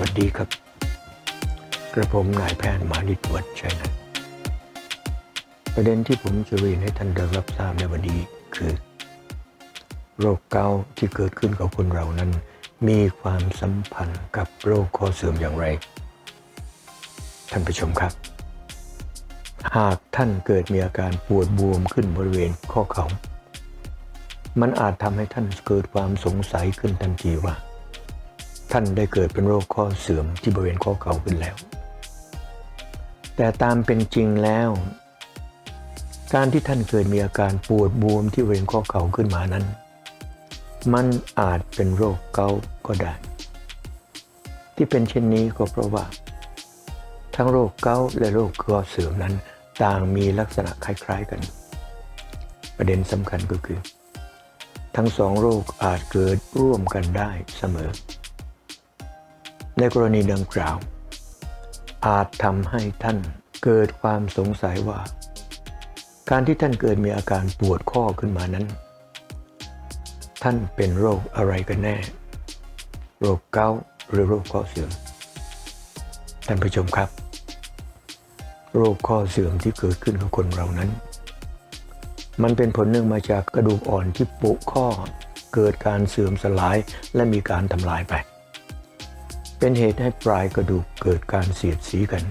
วัสดีครับ กระผมนายแพทย์มานิตวัชชัยนันท์ประเด็นที่ผมจะเรียนให้ท่านได้รับทราบในวันนี้คือ โรคเกาต์ที่เกิดขึ้นกับคนเรานั้น มีความสัมพันธ์กับโรคข้อเสื่อมอย่างไร ท่านผู้ชมครับ หากท่านเกิดมีอาการปวดบวมขึ้นบริเวณข้อเขา่ามันอาจทำให้ท่านเกิดความสงสัยขึ้นทันทีว่า ท่านได้เกิดเป็นโรคข้อเสื่อมที่บริเวณข้อเข่าขึ้นแล้ว แต่ตามเป็นจริงแล้ว การที่ท่านเกิดมีอาการปวดบวมที่บริเวณข้อเข่าขึ้นมานั้น มันอาจเป็นโรคเกาต์ก็ได้ ที่เป็นเช่นนี้ก็เพราะว่า ทั้งโรคเกาต์และโรคข้อเสื่อมนั้นต่างมีลักษณะคล้ายๆกัน ประเด็นสำคัญก็คือ ทั้งสองโรคอาจเกิดร่วมกันได้เสมอ ในกรณีดังกล่าว อาจทำให้ท่านเกิดความสงสัยว่า การที่ท่านเกิดมีอาการปวดข้อขึ้นมานั้น ท่านเป็นโรคอะไรกันแน่ โรคเกาต์หรือโรคข้อเสื่อม ท่านผู้ชมครับ โรคข้อเสื่อมที่เกิดขึ้นกับคนเรานั้น มันเป็นผลเนื่องมาจากกระดูกอ่อนที่ปุข้อเกิดการเสื่อมสลายและมีการทำลายไป เป็นเหตุให้ปลายกระดูกเกิดการเสียดสีกัน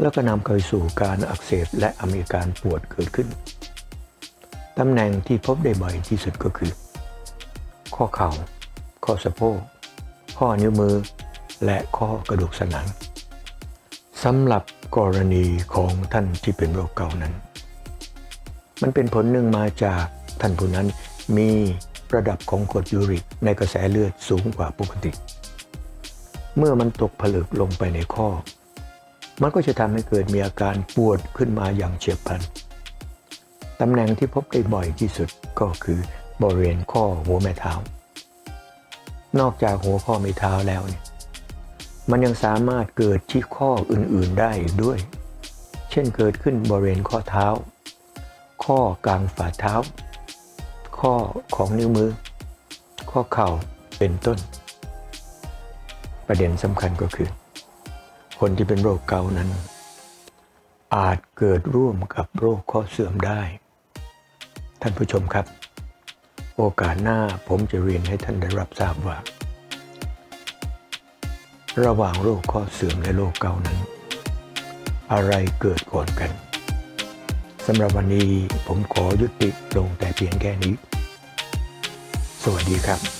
แล้วก็นำไปสู่การอักเสบและมีการปวดเกิดขึ้น ตำแหน่งที่พบได้บ่อยที่สุดก็คือ ข้อเข่า ข้อสะโพก ข้อนิ้วมือ และข้อกระดูกสันหลังสำหรับกรณีของท่านที่เป็นโรคเกาต์นั้น มันเป็นผลหนึ่งมาจากท่านผู้นั้นมีระดับของกรดยูริกในกระแสเลือดสูงกว่าปกติ เมื่อมันตกผลึกลงไปในข้อ มันก็จะทำให้เกิดมีอาการปวดขึ้นมาอย่างเฉียบพลันตำแหน่งที่พบได้บ่อยที่สุดก็คือบริเวณข้อหัวแม่เท้า นอกจากหัวข้อไม่เท้าแล้วเนี่ยมันยังสามารถเกิดที่ข้ออื่นๆได้ด้วย เช่นเกิดขึ้นบริเวณข้อเท้า ข้อกลางฝ่าเท้า ข้อของนิ้วมือ ข้อเข่าเป็นต้น ประเด็นสำคัญก็คือ คนที่เป็นโรคเกานั้น อาจเกิดร่วมกับโรคข้อเสื่อมได้ ท่านผู้ชมครับ โอกาสหน้าผมจะเรียนให้ท่านได้รับทราบว่า ระหว่างโรคข้อเสื่อมและโรคเกานั้น อะไรเกิดก่อนกันสำหรับวันนี้ผมขอยุติลงแต่เพียงแค่นี้ สวัสดีครับ